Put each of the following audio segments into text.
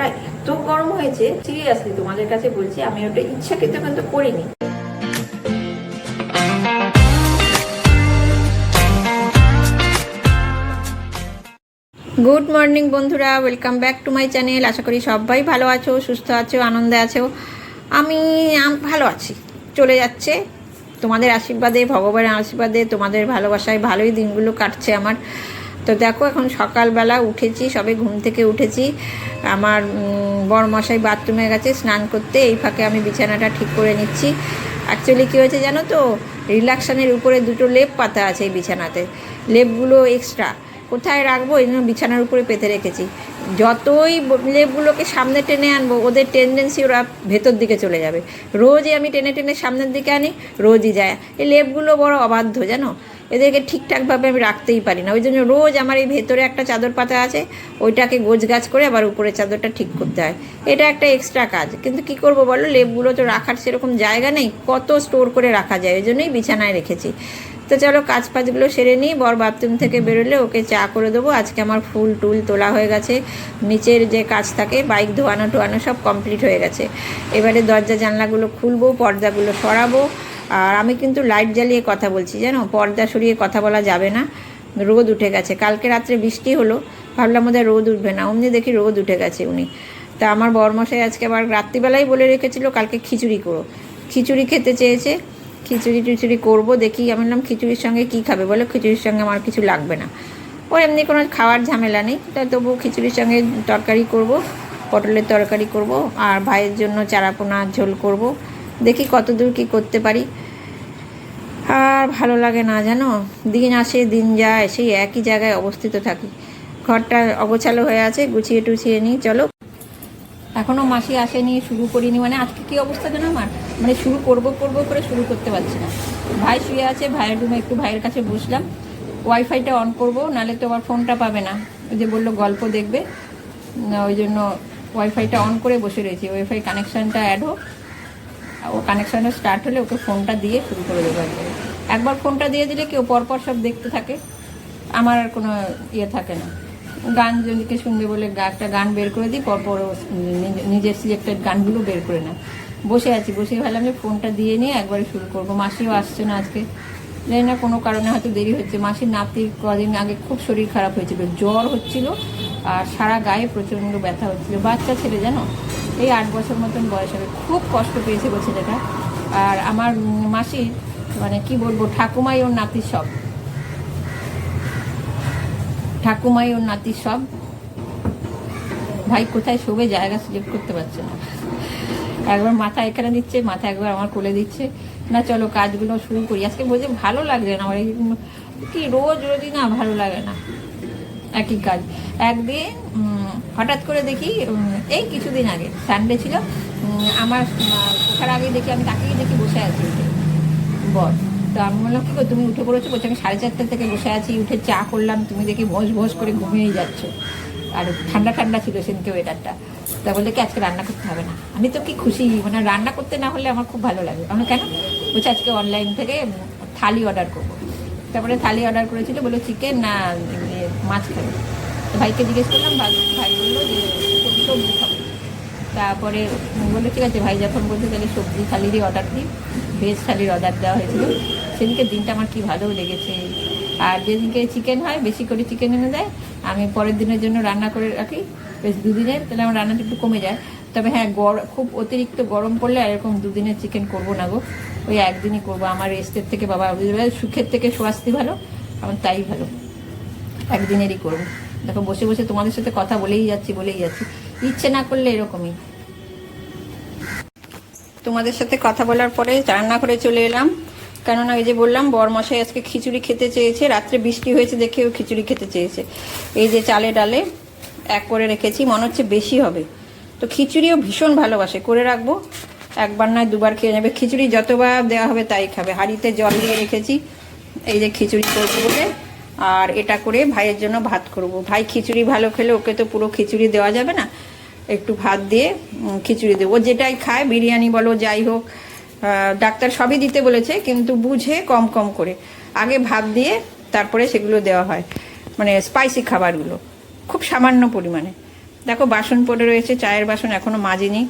রান্নাটা এত গরম হয়েছে সিরিয়াসলি তোমাদের কাছে বলছি, আমি ওটা ইচ্ছাকৃত কিন্তু করিনি। গুড মর্নিং বন্ধুরা welcome back to my channel আশা করি সবাই ভালো আছো, সুস্থ আছো, আনন্দে আছো। আমি, ভালো আছি। চলে যাচ্ছে। তোমাদের আশীর্বাদে, ভগবানের আশীর্বাদে, তোমাদের ভালোবাসায় ভালোই দিনগুলো কাটছে আমার। তো দেখো এখন সকালবেলা উঠেছি, সবে ঘুম থেকে উঠেছি। আমার বরমশাই বাথরুমে গেছে, স্নান করতে, এই ফাঁকে আমি বিছানাটা ঠিক করে নিচ্ছি। অ্যাকচুয়ালি কী হয়েছে জানো তো? রিল্যাক্সানের উপরে দুটো লেপ পাতা আছে এই বিছানাতে। লেপগুলো এক্সট্রা কোথায় রাখব? এই জন্য বিছানার উপরে পেতে রেখেছি। যতই লেপগুলোকে সামনে টেনে আনব, ওদের টেন্ডেন্সি ওরা ভেতর দিকে চলে যাবে। রোজই আমি টেনে টেনে সামনের দিকে আনি, রোজই যায়। এই লেপগুলো বড় অবাধ্য, জানো? এদেরকে ঠিকঠাকভাবে আমি রাখতেই পারি না। ওই জন্য রোজ আমার এই ভেতরে একটা চাদর পাতা আছে, ওইটাকে গোছ গাছ করে আবার উপরে চাদরটা ঠিক করতে হয়। এটা একটা এক্সট্রা কাজ। কিন্তু কি করব বলো? লেপগুলো তো রাখার সেরকম জায়গা নেই, কত স্টোর করে রাখা যায়, ওই জন্যই বিছানায় রেখেছি। তো চলো কাজ ফাজগুলো সেরে নিই, বর বাথরুম থেকে বেরোলে ওকে চা করে দেবো। আজকে আমার ফুল টুল তোলা হয়ে গেছে, নিচের যে কাজ থাকে বাইক ধোয়ানো টোয়ানো সব কমপ্লিট হয়ে গেছে। এবারে দরজা জানলাগুলো খুলবো, পর্দাগুলো সরাবো আর আমি কিন্তু লাইট জ্বালিয়ে কথা বলছি, জানো? পর্দা সরিয়ে কথা বলা যাবে না। রোদ উঠে গেছে। কালকে রাত্রে বৃষ্টি হলো। ভাবলাম বোধহয় রোদ উঠবে না। অমনি দেখি রোদ উঠে গেছে উনি। তা আমার বরমশাই আজকে আবার রাত্রিবেলাই বলে রেখেছিল, কালকে খিচুড়ি করো। খিচুড়ি খেতে চেয়েছে। খিচুড়ি টিচুড়ি করব, দেখি। আমি বললাম, খিচুড়ির সঙ্গে কী খাবে? বলো, খিচুড়ির সঙ্গে আমার কিছু লাগবে না। ও এমনি কোনো খাওয়ার ঝামেলা নেই। তা তবু খিচুড়ির সঙ্গে তরকারি করব, পটলের তরকারি করব, আর ভাইয়ের জন্য চারাপোনা ঝোল করব। দেখি কতদূর কী করতে পারি। আর ভালো লাগে না জানো? দিন আসে, দিন যায়, সেই একই জায়গায় অবস্থিত থাকি। ঘরটা অগোছালো হয়ে আছে, গুছিয়ে টুছিয়ে নিই, চলো। এখনও মাসি আসেনি, শুরু করিনি মানে আজকে কী অবস্থা জানো আমার? মানে শুরু করব করব করে শুরু করতে পারছি না। ভাই শুয়ে আছে, ভাইয়ের রুমে একটু ভাইয়ের কাছে বসলাম। ওয়াইফাইটা অন করব নাহলে তো আমার ফোনটা পাবে না। ওই যে বলল গল্প দেখবে। ওই জন্য ওয়াইফাইটা অন করে বসে রয়েছি। ওয়াইফাই কানেকশানটা অ্যাড হোক। ও কানেকশানটা স্টার্ট হলে ওকে ফোনটা দিয়ে শুরু করে দেবো একবারে। একবার ফোনটা দিয়ে দিলে কেউ পরপর সব দেখতে থাকে। আমার আর কোনো ইয়ে থাকে না। গান জনকে শুনবে বলে একটা গান বের করে দিই, পরপর নিজের সিলেক্টেড গানগুলো বের করে না বসে আছি, বসে ভাবলাম যে ফোনটা দিয়ে নিয়ে একবারে শুরু করব। মাসিও আসছে না আজকে। জানি না কোনো কারণে হয়তো দেরি হচ্ছে। মাসির নাতির কদিন আগে খুব শরীর খারাপ হয়েছিল। জ্বর হচ্ছিল আর সারা গায়ে প্রচণ্ড ব্যথা হচ্ছিল। বাচ্চা ছেলে জানো? এই আট বছর মতন বয়স হবে। খুব কষ্ট পেয়েছে গো ছেলেটা। আর আমার মাসির মানে কি বলব, ঠাকুমাই ওর নাতির সব। ঠাকুমাই ওর নাতির সব। ভাই, কোথায় শোবে? জায়গা সুযোগ করতে পারছে না। একবার মাথা এখানে দিচ্ছে, মাথা একবার আমার কোলে দিচ্ছে। না, চলো, কাজগুলো শুরু করি। আজকে বলছে ভালো লাগছে না। আমার এই কি, রোজ রোজই না ভালো লাগে না। একই কাজ। একদিন হঠাৎ করে দেখি এই কিছুদিন আগে সানডে ছিল আমার, ওঠার আগে দেখি, আমি তাকেই দেখি বসে আছি বর তো আমি বললাম, কী তুমি উঠে পড়েছো? বলছি, আমি সাড়ে চারটে থেকে বসে আছি, উঠে চা করলাম, তুমি দেখি ভোজ ভোজ করে ঘুমিয়েই যাচ্ছ। আর ঠান্ডা ঠান্ডা ছিল সেদিনকে ওয়েদারটা তা বললে কি আজকে রান্না করতে হবে না? আমি তো কি খুশি মানে রান্না করতে না হলে আমার খুব ভালো লাগে। আমি কেন? বলছি, আজকে অনলাইন থেকে থালি অর্ডার করব। তারপরে থালি অর্ডার করেছিল, বলল চিকেন না মাছ তো ভাইকে জিজ্ঞেস করলাম, ভাই- বলল যে সবজি তারপরে বলল, ঠিক আছে ভাই, যখন বলছে তাহলে সবজি থালিরই অর্ডার দিই ভেজ থালির অর্ডার দেওয়া হয়েছিল। সেদিনকে দিনটা আমার কি ভালো লেগেছে। আর যেদিনকে চিকেন হয়, বেশি করে চিকেন এনে দেয়। আমি পরের দিনের জন্য রান্না করে রাখি, বেশ দুদিনের, তাহলে আমার রান্নাটা একটু কমে যায়। তবে হ্যাঁ গরম খুব অতিরিক্ত গরম পড়লে এরকম দুদিনের চিকেন করব না গো। ওই একদিনই করব। আমার রেস্টের থেকে বাবা সুখের থেকে স্বাস্থ্য ভালো, আমার তাই ভালো। একদিনেরই করব। দেখো, বসে বসে তোমাদের সাথে কথা বলেই যাচ্ছি বলেই যাচ্ছি। ইচ্ছে না করলে এরকমই। তোমাদের সাথে কথা বলার পরে রান্না করে চলে এলাম। কেননা এই যে বললাম, বরমশাই আজকে খিচুড়ি খেতে চেয়েছে। রাত্রে বৃষ্টি হয়েছে দেখে ও খিচুড়ি খেতে চেয়েছে। এই যে চালে ডালে এক করে রেখেছি, মনে হচ্ছে বেশি হবে। তো খিচুড়িও ভীষণ ভালোবাসে, করে রাখব। একবার নয়, দুবার খেয়ে নেবে। খিচুড়ি যতবার দেওয়া হবে তাই খাবে। হাঁড়িতে জল দিয়ে রেখেছি। এই যে খিচুড়ি করব বলে। আর এটা করে ভাইয়ের জন্য ভাত করব। ভাই খিচুড়ি ভালো খেলে ওকে তো পুরো খিচুড়ি দেওয়া যাবে না। একটু ভাত দিয়ে খিচুড়ি দেবো। যেটাই খায়, বিরিয়ানি বলো, যাই হোক ডাক্তার সবই দিতে বলেছে, কিন্তু বুঝে কম কম করে। আগে ভাত দিয়ে তারপরে সেগুলো দেওয়া হয় মানে স্পাইসি খাবারগুলো, খুব সামান্য পরিমাণে। দেখো, বাসন পড়ে রয়েছে, চায়ের বাসন এখনও মাজিনি।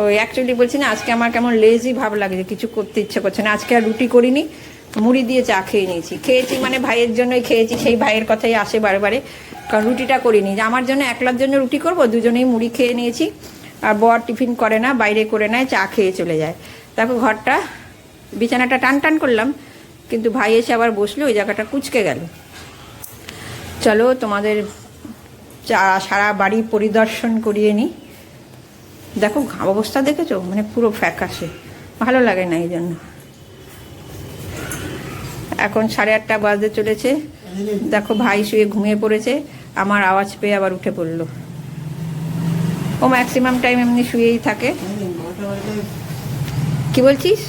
ওই অ্যাকচুয়ালি বলছি না, আজকে আমার কেমন লেজি ভাব লাগছে, কিছু করতে ইচ্ছে করছে না। আজকে আর রুটি করিনি মুড়ি দিয়ে চা খেয়ে নিয়েছি। খেয়েছি মানে ভাইয়ের জন্যই খেয়েছি, সেই ভাইয়ের কথাই আসে বারে কারণ রুটিটা করিনি আমার জন্য একলার জন্য রুটি করব, দুজনেই মুড়ি খেয়ে নিয়েছি। আর বর টিফিন করে না, বাইরে করে নেয়, চা খেয়ে চলে যায়। তারপর ঘরটা, বিছানাটা টান টান করলাম, কিন্তু ভাই এসে আবার বসল, ওই জায়গাটা কুচকে গেল। চলো তোমাদের চা, সারা বাড়ি পরিদর্শন করিয়ে নিই। দেখো, অবস্থা দেখেছ? মানে পুরো ফ্যাকাশে। ভালো লাগে না এই জন্য। এখন সাড়ে আটটা বাজতে চলেছে। দেখো ভাই শুয়ে ঘুমিয়ে পড়েছে, আমার আওয়াজ পেয়ে আবার উঠে পড়ল। ও ম্যাক্সিমাম টাইম এমনি শুয়েই থাকে। কি বলছিস?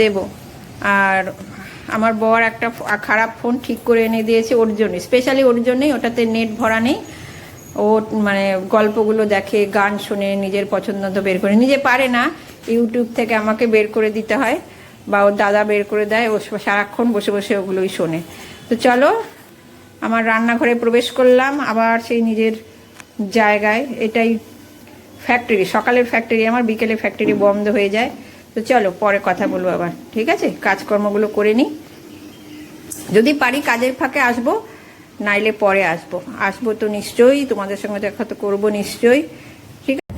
দেব। আর আমার বর একটা খারাপ ফোন ঠিক করে এনে দিয়েছে ওর জন্য স্পেশালি ওর জন্যই, ওটাতে নেট ভরা নেই। ও মানে গল্পগুলো দেখে, গান শোনে, নিজের পছন্দ মতো বের করে। নিজে পারে না, ইউটিউব থেকে আমাকে বের করে দিতে হয় বা ওর দাদা বের করে দেয়, ও সারাক্ষণ বসে বসে ওগুলোই শোনে। তো চলো, আমার রান্নাঘরে প্রবেশ করলাম, আবার সেই নিজের জায়গায়। এটাই ফ্যাক্টরি সকালের ফ্যাক্টরি আমার বিকেলে ফ্যাক্টরি বন্ধ হয়ে যায়। তো চলো, পরে কথা বলব আবার, ঠিক আছে? কাজকর্মগুলো করে নিই। যদি পারি, কাজের ফাঁকে আসব। নাইলে পরে আসব। আসব তো নিশ্চয়ই, তোমাদের সঙ্গে দেখা তো করব নিশ্চয়ই। ঠিক আছে?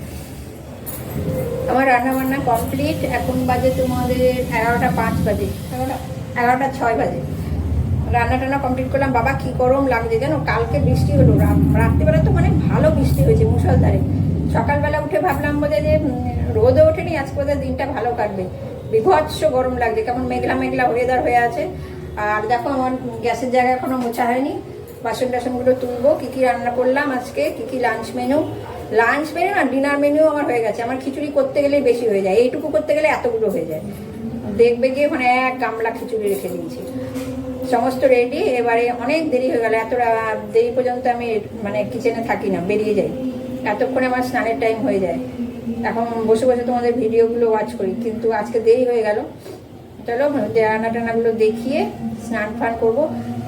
আমার রান্না বান্না কমপ্লিট, এখন বাজে তোমাদের এগারোটা পাঁচ বাজে। এগারোটা এগারোটা ছয় বাজে। রান্না টান্না কমপ্লিট করলাম। বাবা, কি গরম লাগছে জানো? কালকে বৃষ্টি হলো। রাত্রিবেলা তো মানে ভালো বৃষ্টি হয়েছে মুসলধারে সকালবেলা উঠে ভাবলাম বোধ যে রোদও ওঠেনি, আজকে বোধহয় দিনটা ভালো কাটবে। বিভৎস গরম লাগছে, কেমন মেঘলা মেঘলা ওয়েদার হয়ে আছে। আর দেখো, আমার গ্যাসের জায়গা এখনও মোছা হয়নি। বাসন টাসনগুলো তুলবো, কী কী রান্না করলাম আজকে, কী কী লাঞ্চ মেনু লাঞ্চ মেনু আর ডিনার মেনু আমার হয়ে গেছে। আমার খিচুড়ি করতে গেলেই বেশি হয়ে যায়। এইটুকু করতে গেলে এতগুলো হয়ে যায়। দেখবে গিয়ে ওখানে এক গামলা খিচুড়ি রেখে দিয়েছি। সমস্ত রেডি এবারে অনেক দেরি হয়ে গেল। এত দেরি পর্যন্ত আমি মানে কিচেনে থাকি না, বেরিয়ে যাই। এতক্ষণে আমার স্নানের টাইম হয়ে যায়। এখন বসে বসে তোমাদের ভিডিওগুলো ওয়াচ করি। কিন্তু আজকে দেরি হয়ে গেল। চলো রান্না টান্নাগুলো দেখিয়ে স্নান ফান করব,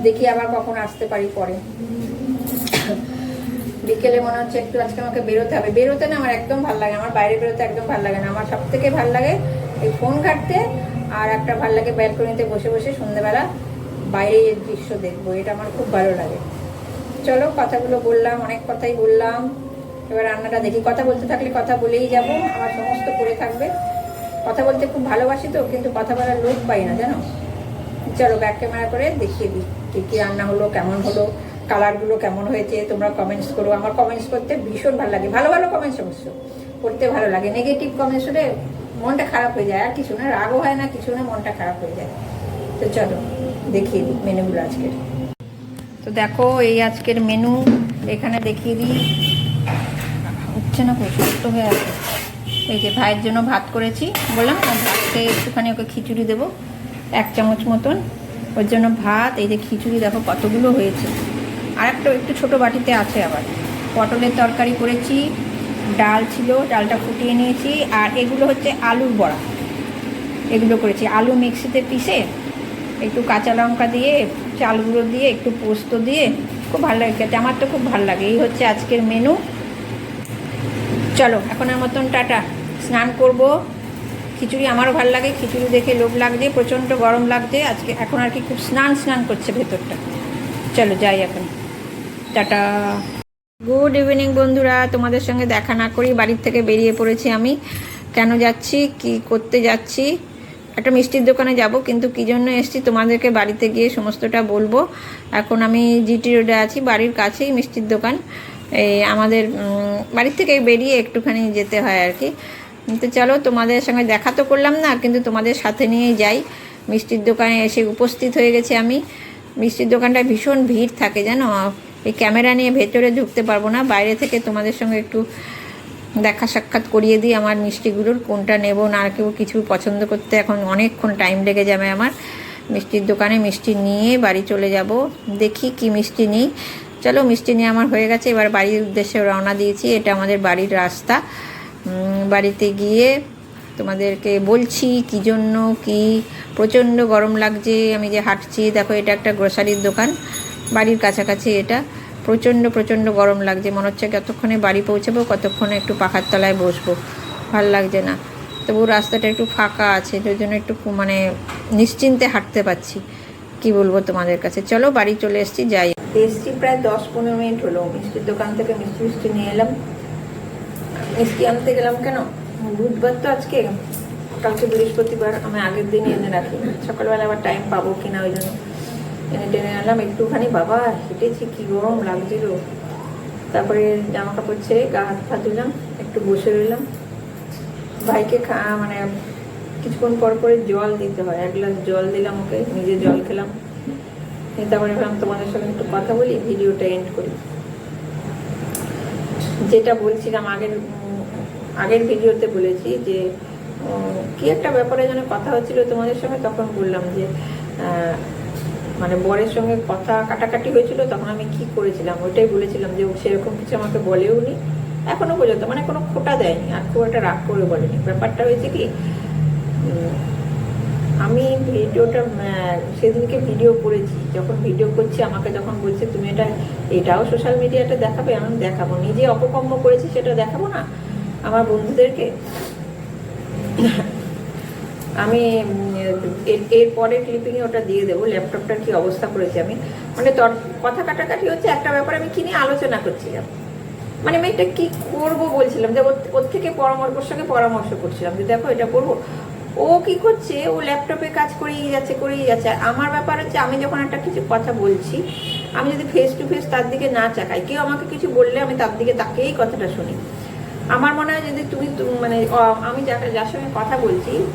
দেখি আবার কখন আসতে পারি পরে। বিকেলে মনে হচ্ছে একটু আজকে আমাকে বেরোতে হবে। বেরোতে না আমার একদম ভালো লাগে আমার বাইরে বেরোতে একদম ভালো লাগে না। আমার সব থেকে ভালো লাগে এই ফোন ঘাটতে আর একটা ভালো লাগে ব্যালকনিতে বসে বসে সন্ধ্যেবেলা বাইরে এই দৃশ্য দেখব। এটা আমার খুব ভালো লাগে। চলো, কথাগুলো বললাম, অনেক কথাই বললাম। এবার রান্নাটা দেখি। কথা বলতে থাকলে কথা বলেই যাব। আমার সমস্ত করে থাকবে। কথা বলতে খুব ভালোবাসি তো, কিন্তু কথা বলার লোক পাই না, জানো? চলো ব্যাক ক্যামেরা করে দেখিয়ে দিই, কী কী রান্না হলো, কেমন হলো কালারগুলো কেমন হয়েছে, তোমরা কমেন্টস করো। আমার কমেন্টস করতে ভীষণ ভালো লাগে, ভালো ভালো কমেন্টস অবশ্য করতে ভালো লাগে। নেগেটিভ কমেন্টস হলে মনটা খারাপ হয়ে যায়, আর কিছু না, রাগও হয় না, কিছু না, মনটা খারাপ হয়ে যায়। তো চলো, দেখিয়ে দিই মেনুগুলো আজকের। তো দেখো, এই আজকের মেনু এখানে দেখিয়ে দিই। উঠছে না সুস্থ হয়ে আছে। এই যে ভাইয়ের জন্য ভাত করেছি, বললাম ভাতকে একটুখানি ওকে খিচুড়ি দেবো। এক চামচ মতন। ওর জন্য ভাত, এই যে খিচুড়ি, দেখো কতগুলো হয়েছে। আর একটা একটু ছোটো বাটিতে আছে আবার। পটলের তরকারি করেছি, ডাল ছিল, ডালটা ফুটিয়ে নিয়েছি, আর এগুলো হচ্ছে আলুর বড়া। এগুলো করেছি। আলু মিক্সিতে পিষে একটু কাঁচা লঙ্কা দিয়ে, চাল গুঁড়ো দিয়ে, একটু পোস্ত দিয়ে, খুব ভালো লাগে খেতে। আমার তো খুব ভালো লাগে। এই হচ্ছে আজকের মেনু চলো, এখনের মতন টাটা। স্নান করব। খিচুড়ি আমারও ভালো লাগে, খিচুড়ি দেখে লোভ লাগছে, প্রচণ্ড গরম লাগছে, আজকে এখন আর কি খুব স্নান স্নান করছে ভেতরটা। চলো যাই এখন। টাটা। গুড ইভিনিং বন্ধুরা, তোমাদের সঙ্গে দেখা না করি, বাড়ির থেকে বেরিয়ে পড়েছি আমি। কেন যাচ্ছি, কি করতে যাচ্ছি? একটা মিষ্টির দোকানে যাব, কিন্তু কী জন্য এসেছি তোমাদেরকে বাড়িতে গিয়ে সমস্তটা বলব। এখন আমি জিটি রোডে আছি, বাড়ির কাছেই মিষ্টির দোকান। এই আমাদের বাড়ির থেকে বেরিয়ে একটুখানি যেতে হয় আর কি। তো চলো, তোমাদের সঙ্গে দেখা তো করলাম না, কিন্তু তোমাদের সাথে নিয়েই যাই। মিষ্টির দোকানে এসে উপস্থিত হয়ে গেছি আমি। মিষ্টির দোকানটায় ভীষণ ভিড় থাকে, জানো? এই ক্যামেরা নিয়ে ভেতরে ঢুকতে পারব না, বাইরে থেকে তোমাদের সঙ্গে একটু দেখা সাক্ষাৎ করিয়ে দিই আমার মিষ্টিগুলোর, কোনটা নেব না কেউ কিছু পছন্দ করতে এখন অনেকক্ষণ টাইম লেগে যাবে আমার। মিষ্টির দোকানে মিষ্টি নিয়ে বাড়ি চলে যাব, দেখি কি মিষ্টি নিই। চলো, মিষ্টি নিয়ে আমার হয়ে গেছে, এবার বাড়ির উদ্দেশ্যে রওনা দিয়েছি, এটা আমাদের বাড়ির রাস্তা। বাড়িতে গিয়ে তোমাদেরকে বলছি কী জন্য কি প্রচণ্ড গরম লাগছে। আমি যে হাঁটছি, দেখো এটা একটা গ্রোসারির দোকান, বাড়ির কাছাকাছি এটা। প্রচণ্ড প্রচণ্ড গরম লাগছে। মনে হচ্ছে কতক্ষণে বাড়ি পৌঁছাবো, কতক্ষণে একটু পাখার তলায় বসবো। ভালো লাগছে না। তবু রাস্তাটা একটু ফাঁকা আছে ওই জন্য একটু মানে নিশ্চিন্তে হাঁটতে পারছি। কি বলব তোমাদের কাছে? চলো বাড়ি চলে এসেছি, যাই। এসছি প্রায় দশ পনেরো মিনিট হলো। মিষ্টির দোকান থেকে মিষ্টি মিষ্টি নিয়ে এলাম। মিষ্টি আনতে গেলাম কেন? বুধবার তো আজকে। কালকে বৃহস্পতিবার, আমি আগের দিন এনে রাখি। সকালবেলা আবার টাইম পাবো কিনা ওই জন্য। এনে টেনে আনলাম, একটুখানি, বাবা, হেঁটেছি, কি গরম লাগছিল। তারপরে জামা কাপড় ছেড়ে গা হাত পা ধুলাম, একটু বসে রইলাম। ভাইকে খা মানে কিছুক্ষণ পর পরে জল দিতে হয়। এক গ্লাস জল দিলাম ওকে, নিজে জল খেলাম। তারপরে ভাবলাম তোমাদের সঙ্গে একটু কথা বলি ভিডিওটা এন্ড করি। যেটা বলছিলাম আগের আগের ভিডিওতে বলেছি যে কি একটা ব্যাপারে যেন কথা হচ্ছিল তোমাদের সঙ্গে, তখন বললাম যে মানে বরের সঙ্গে কথা কাটাকাটি হয়েছিল, তখন আমি কি করেছিলাম? ওইটাই বলেছিলাম যে সেরকম কিছু আমাকে বলেও নি, এখনও পর্যন্ত মানে কোনো খোটা দেয়নি, আর খুব একটা রাগ করে বলেনি। ব্যাপারটা হয়েছে কি আমি ভিডিওটা সেদিনকে ভিডিও করেছি, যখন ভিডিও করছি, আমাকে যখন বলছে, তুমি এটা, এটাও সোশ্যাল মিডিয়াটা দেখাবে, আমি দেখাবো। নিজে অপকর্ম করেছি, সেটা দেখাবো না? আমার বন্ধুদেরকে, আমি, এর- পরে ক্লিপিংয়ে ওটা দিয়ে দেবো ল্যাপটপটার কি অবস্থা করেছি আমি। মানে তোর, কথা কাটাকাটি হচ্ছে একটা ব্যাপারে আমি কি নিয়ে আলোচনা করছিলাম? মানে আমি এটা কী করব বলছিলাম, যে ওর- থেকে পরামর্শ সঙ্গে পরামর্শ করছিলাম, যে দেখো এটা করব। ও কি করছে, ও ল্যাপটপে কাজ করেই যাচ্ছে করেই যাচ্ছে। আমার ব্যাপার হচ্ছে, আমি যখন একটা কিছু কথা বলছি, আমি যদি ফেস টু ফেস তার দিকে না চাকাই, কেউ আমাকে কিছু বললে আমি তার দিকে তাকেই কথাটা শুনি। আমার মনে হয় যদি তুমি তু- মানে আমি যাকে যার সঙ্গে কথা বলছি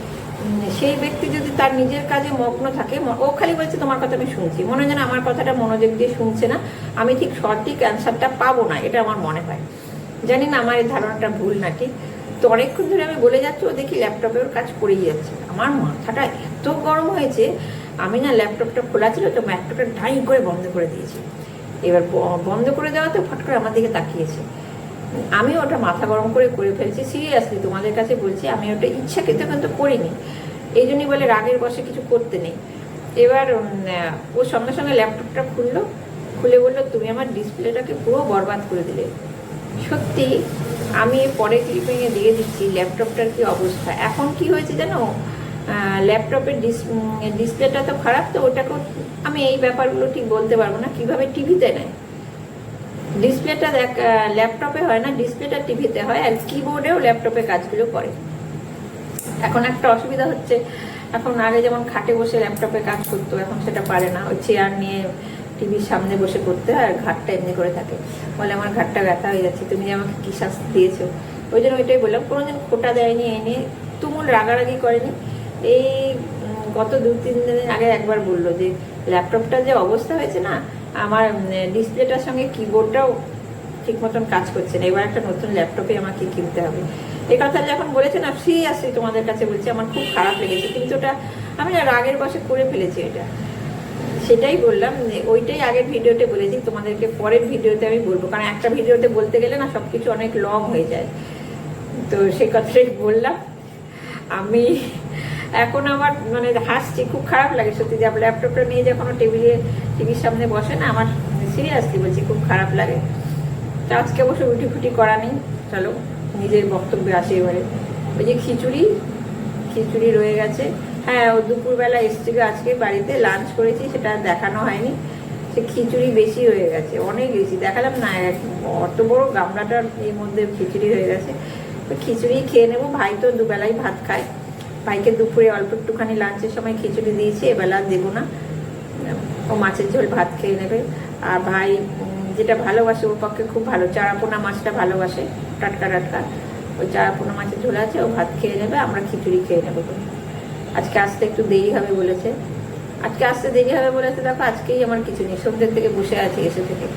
সেই ব্যক্তি যদি তার নিজের কাজে মগ্ন থাকে ও খালি বলছে, তোমার কথা আমি শুনছি। মনে হয় আমার কথাটা মনোযোগ দিয়ে শুনছে না। আমি ঠিক সঠিক অ্যান্সারটা পাবো না, এটা আমার মনে হয়। জানি না, আমার এই ধারণাটা ভুল না ঠিক তো অনেকক্ষণ ধরে আমি বলে যাচ্ছি, ও দেখি ল্যাপটপে ওর কাজ করেই যাচ্ছে। আমার মাথাটা এত গরম হয়েছে, আমি না ল্যাপটপটা খোলা ছিল, তো ল্যাপটপটা ঢাই করে বন্ধ করে দিয়েছি। এবার বন্ধ করে দেওয়াতে ফট করে আমার দিকে তাকিয়েছে। আমি ওটা মাথা গরম করে করে ফেলছি সিরিয়াসলি তোমাদের কাছে বলছি, আমি ওটা ইচ্ছাকৃত কিন্তু করিনি। এই জন্যই বলে রাগের বসে কিছু করতে নেই। এবার ও সঙ্গে সঙ্গে ল্যাপটপটা খুললো, খুলে বলল, তুমি আমার ডিসপ্লেটাকে পুরো বরবাদ করে দিলে। সত্যি, আমি পরে ক্লিপিংয়ে দিয়ে দিচ্ছি, ল্যাপটপটার কি অবস্থা? এখন কি হয়েছে জানো? ল্যাপটপের ডিস ডিসপ্লেটা তো খারাপ, তো ওটাকেও আমি এই ব্যাপারগুলো ঠিক বলতে পারব না। কীভাবে টিভিতে নেয়? ডিসপ্লেটা দেখ ল্যাপটপে হয় না, ডিসপ্লেটা টিভিতে হয় আর কিবোর্ডেও ল্যাপটপে কাজগুলো করে। এখন একটা অসুবিধা হচ্ছে, এখন আগে যেমন খাটে বসে ল্যাপটপে কাজ করতো, এখন সেটা পারে না। ওই চেয়ার নিয়ে টিভির সামনে বসে করতে হয় আর ঘাটটা এমনি করে থাকে। বলে আমার ঘাটটা ব্যথা হয়ে যাচ্ছে, তুমি যে আমাকে কী শাস্তি দিয়েছ? ওই জন্য ওইটাই বললাম, কোনোদিন খোটা দেয়নি, এই নিয়ে তুমুল রাগারাগি করেনি। এই গত দু তিন দিন আগে একবার বলল যে ল্যাপটপটা যে অবস্থা হয়েছে না আমার ডিসপ্লেটার সঙ্গে কিবোর্ডটাও ঠিক মতন কাজ করছে না। এবার একটা নতুন ল্যাপটপে আমাকে কিনতে হবে। এ কথা যখন বলেছে না সিরিয়াসলি তোমাদের কাছে বলছি, আমার খুব খারাপ লেগেছে। কিন্তু ওটা আমি না রাগের বসে করে ফেলেছি এটা। সেটাই বললাম ওইটাই আগের ভিডিওতে বলেছি, তোমাদেরকে পরের ভিডিওতে আমি বলব। কারণ একটা ভিডিওতে বলতে গেলে না সব কিছু অনেক লং হয়ে যায়। তো সেই কথাটাই বললাম। আমি এখন আমার মানে হাসছি। খুব খারাপ লাগে সত্যি যে ল্যাপটপটা নিয়ে যখন টেবিলে টিভির সামনে বসে না, আমার সিরিয়াসলি বলছি, খুব খারাপ লাগে। তো আজকে অবশ্য রুটি ফুটি করা নেই। চলো, নিজের বক্তব্যে আসে এবারে। ওই যে খিচুড়ি খিচুড়ি রয়ে গেছে। হ্যাঁ ও দুপুরবেলা এসছিল আজকে বাড়িতে লাঞ্চ করেছি, সেটা দেখানো হয়নি। সে খিচুড়ি বেশি হয়ে গেছে, অনেক বেশি। দেখালাম না অত বড় গামলাটার এর মধ্যে খিচুড়ি হয়ে গেছে। তো খিচুড়ি খেয়ে নেব। ভাই তো দুবেলাই ভাত খায়। ভাইকে দুপুরে অল্প একটুখানি লাঞ্চের সময় খিচুড়ি দিয়েছি, এবেলা দেবো না। ও মাছের ঝোল ভাত খেয়ে নেবে। আর ভাই যেটা ভালোবাসে ওর পক্ষে খুব ভালো। চারাপোনা মাছটা ভালোবাসে, টাটকা টাটকা। ওই চারাপোনা মাছের ঝোল আছে, ও ভাত খেয়ে নেবে, আমরা খিচুড়ি খেয়ে নেব। আজকে আসতে একটু দেরি হবে বলেছে। আজকে আসতে দেরি হবে বলেছে, দেখো আজকেই আমার কিছু নেই, সন্ধ্যের থেকে বসে আছে এসে থেকে।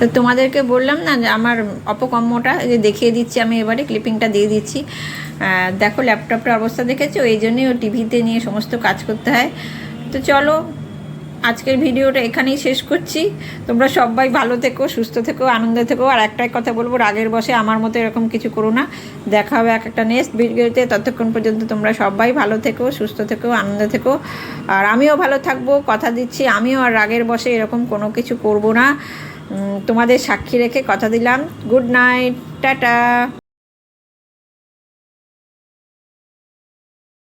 তো তোমাদেরকে বললাম না যে আমার অপকর্মটা যে দেখিয়ে দিচ্ছি আমি এবারে ক্লিপিংটা দিয়ে দিচ্ছি। দেখো ল্যাপটপটার অবস্থা দেখেছ, এই জন্যই ও টিভিতে নিয়ে সমস্ত কাজ করতে হয়। তো চলো আজকের ভিডিওটা এখানেই শেষ করছি। তোমরা সবাই ভালো থেকো, সুস্থ থেকো, আনন্দে থেকো। আর একটাই কথা বলব, রাগের বসে আমার মতো এরকম কিছু করো না। দেখা হবে এক একটা নেক্সট ভিডিওতে। ততক্ষণ পর্যন্ত তোমরা সবাই ভালো থেকো, সুস্থ থেকো, আনন্দে থেকো। আর আমিও ভালো থাকব, কথা দিচ্ছি, আমিও আর রাগের বসে এরকম কোনো কিছু করব না। তোমাদের সাক্ষী রেখে কথা দিলাম। Good night tata.